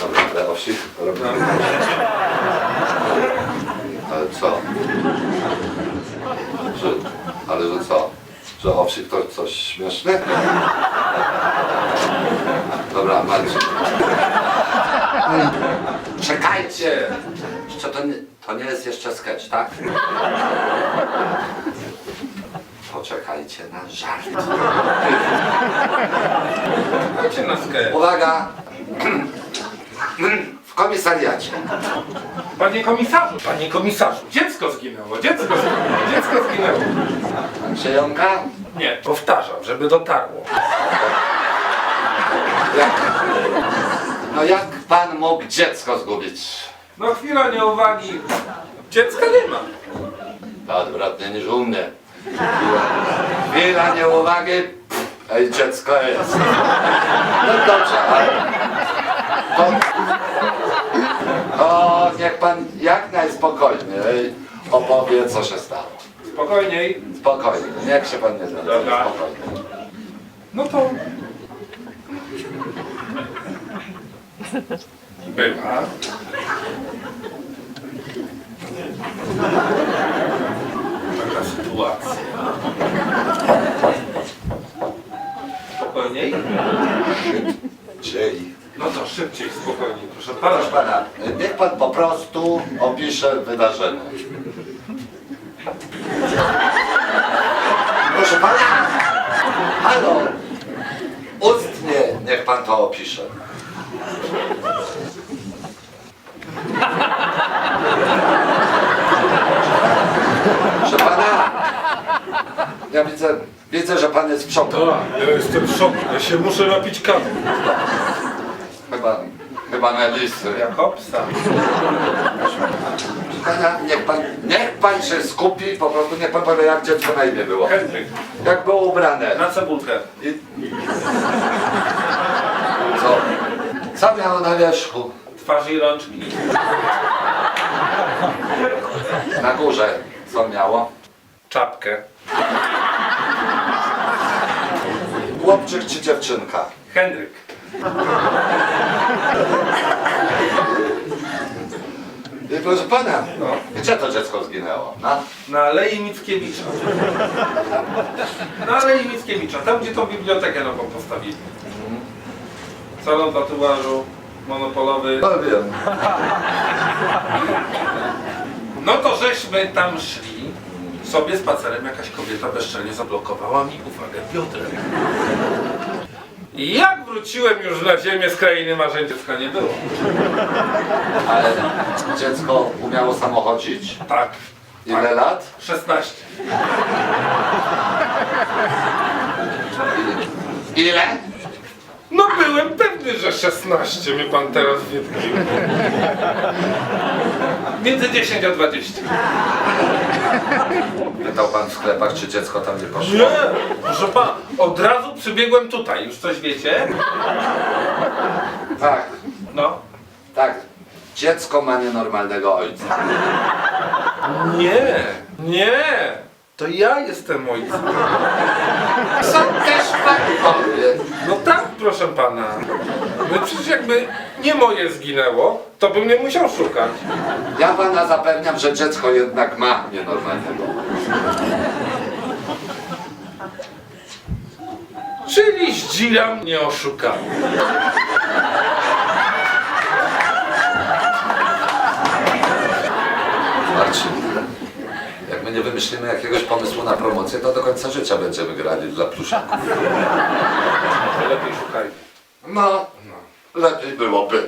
Dobra, ale owsi robimy. Ale co? Że, ale że co? Że owsi to coś śmieszne? Dobra, Marcin. Czekajcie! Jeszcze to nie, to nie jest jeszcze sketch, tak? Poczekajcie na żart. Chodźcie na sketch. Uwaga! W komisariacie. Panie komisarzu, panie komisarzu, dziecko zginęło, dziecko zginęło, dziecko zginęło. Przejąka? Nie, powtarzam, żeby dotarło. Jak? No jak pan mógł dziecko zgubić? No chwila nieuwagi. Dziecka nie ma. To odwrotnie niż u mnie. Chwila, nieuwagi. Ej, dziecko jest. No dobrze, ale... To, to niech pan jak najspokojniej opowie, co się stało. Spokojniej. Spokojnie, niech się pan nie. Dobra. Spokojnie. No to... Była. Taka sytuacja. Spokojniej? Czyli... No to szybciej, spokojniej, proszę pana. Proszę pana, niech pan po prostu opisze wydarzenie. Proszę pana! Halo! Ustnie niech pan to opisze. Proszę pana! Ja widzę, widzę, że pan jest w szoku. Tak, ja jestem w szoku, ja się muszę napić kawy. Chyba, chyba na listy. Jakobsa. Pana, niech pan, niech pan się skupi, po prostu niech pan powie, jak dziecko na imię było. Henryk, Jak było ubrane. na cebulkę. I... Co? Co miało na wierzchu? Twarz i rączki. Na górze. Co miało? Czapkę. Chłopczyk czy dziewczynka? Henryk. I proszę pana, No. gdzie to dziecko zginęło? Na? Na Alei Mickiewicza. Na Alei Mickiewicza, tam gdzie tą bibliotekę nową postawili. Salon tatuażu, monopolowy. No wiem. No to żeśmy tam szli. Sobie spacerem jakaś kobieta bezczelnie zablokowała mi uwagę biodrem. Jak wróciłem już na ziemię z krainy marzeń, dziecka nie było. Ale dziecko umiało samochodzić? Tak. Ile tak. lat? 16. Ile? No byłem pewny, że 16 mnie pan teraz wypilił. Między 10 a 20. Pytał pan w sklepach, czy dziecko tam nie poszło? Nie, proszę pana, od razu przybiegłem tutaj. Już coś wiecie? Tak, No. tak. Dziecko ma nienormalnego ojca. Nie, nie. To ja jestem ojcem. Co też pan powie? No tak, proszę pana. No przecież jakby nie moje zginęło, to bym nie musiał szukać. Ja pana zapewniam, że dziecko jednak ma nienormalnego. Czyli zdzira mnie oszukał. Marcin, jak my nie wymyślimy jakiegoś pomysłu na promocję, to do końca życia będziemy grali dla pluszaków. Lepiej szukaj. No, lepiej byłoby.